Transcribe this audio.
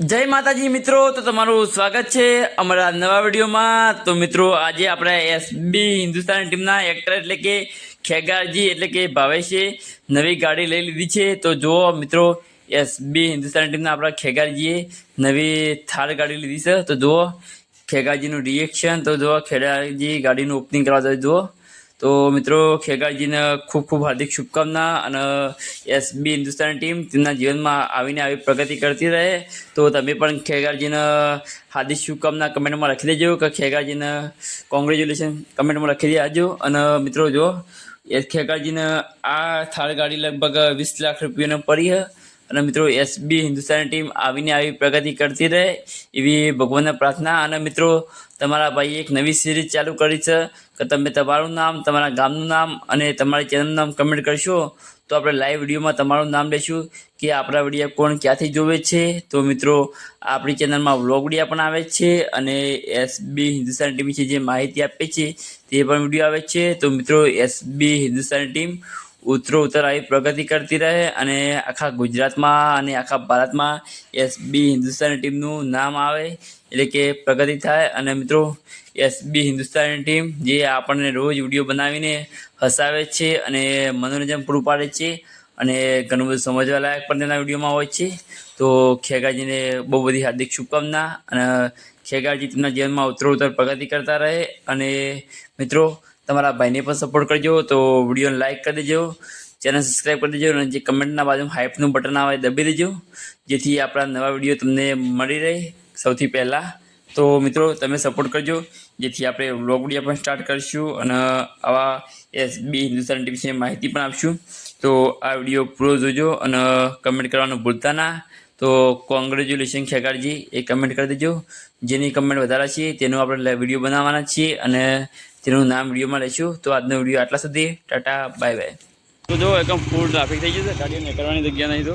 જય માતાજી મિત્રો, તો તમારું સ્વાગત છે અમારા નવા વિડીયોમાં. તો મિત્રો, આજે આપણે એસબી હિન્દુસ્તાન ટીમના એક્ટર એટલે કે ખેગારજી એટલે કે ભાવેશે નવી ગાડી લઈ લીધી છે. તો જુઓ મિત્રો એસબી હિન્દુસ્તાન ટીમના આપણા ખેગારજીએ નવી થાર ગાડી લીધી છે. તો જુઓ, ખેગારજીનું રિએક્શન તો જુઓ ખેગારજી ગાડીનું ઓપનિંગ કરવા જાય જુઓ. તો મિત્રો, ખેગારજીને ખૂબ ખૂબ હાર્દિક શુભકામના અને એસબી હિન્દુસ્તાન ટીમ તેમના જીવનમાં આવીને આવી પ્રગતિ કરતી રહે. તો તમે પણ ખેગારજીને હાર્દિક શુભકામના કમેન્ટમાં લખી દેજો કે ખેગારજીને કોંગ્રેચ્યુલેશન કમેન્ટમાં લખી દેજો અને મિત્રો, જો એસ ખેગારજીને આ થાળ ગાડી લગભગ વીસ લાખ રૂપિયાનો પડી અને મિત્રો, એસબી હિન્દુસ્તાન ટીમ આવીને આવી પ્રગતિ કરતી રહે એવી ભગવાનને પ્રાર્થના. અને મિત્રો, તમારા ભાઈએ એક નવી સિરીઝ ચાલુ કરી છે. કે તમે તમારું નામ, તમારા ગામનું નામ અને તમારી ચેનલનું નામ કમેન્ટ કરશો, તો આપણે લાઈવ વિડીયોમાં તમારું નામ લઈશું કે આપણા વીડિયો કોણ ક્યાંથી જોવે છે. તો મિત્રો, આપણી ચેનલમાં વ્લોગ વિડીયા પણ આવે છે અને એસબી હિન્દુસ્તાન ટીમ વિશે જે માહિતી આપે છે તે પણ વીડિયો આવે છે. તો મિત્રો એસબી હિન્દુસ્તાન ટીમ ઉતરો ઉત્તર આવી પ્રગતિ કરતી રહે અને આખા ગુજરાતમાં અને આખા ભારતમાં એસબી હિન્દુસ્તાની ટીમનું નામ આવે, એટલે કે પ્રગતિ થાય. અને મિત્રો એસબી હિન્દુસ્તાની ટીમ જે આપણને રોજ વીડિયો બનાવીને હસાવે છે અને મનોરંજન પૂરું પાડે છે અને ઘણું બધું સમજવા લાયક પણ તેના વિડીયોમાં હોય છે. તો ખેગાજીને બહુ બધી હાર્દિક શુભકામના અને ખેગાજી તેમના જીવનમાં ઉત્તરો ઉત્તર પ્રગતિ કરતા રહે. અને મિત્રો તમારા ભાઈને પણ સપોર્ટ કરજો, તો વિડીયોને લાઇક કરી દેજો ચેનલ સબસ્ક્રાઈબ કરી દેજો, અને જે કમેન્ટના બાજુમાં હાઇપનું બટન આવે દબી દેજો, જેથી આપણા નવા વીડિયો તમને મળી રહે સૌથી પહેલાં. તો મિત્રો, તમે સપોર્ટ કરજો, જેથી આપણે વ્લોગ વીડિયો પણ સ્ટાર્ટ કરીશું, અને આવા એસબી હિન્દુસ્તાન ટીવી વિશે માહિતી પણ આપશું. તો આ વીડિયો પૂરો જોજો, અને કમેન્ટ કરવાનું ભૂલતા ના. તો કોંગ્રેચ્યુલેશન ખેગાડજી એ કમેન્ટ કરી દેજો. જેની કમેન્ટ વધારે છે, તેનું આપણે વીડિયો બનાવવાના છીએ, અને તેનું નામ વિડીયોમાં લઈશું તો આજનો વીડિયો આટલા સુધી. ટાટા બાય બાય તો જો, એકદમ ફૂલ ટ્રાફિક થઈ ગયું છે. ગાડીઓ નીકળવાની જગ્યા નહીં તો.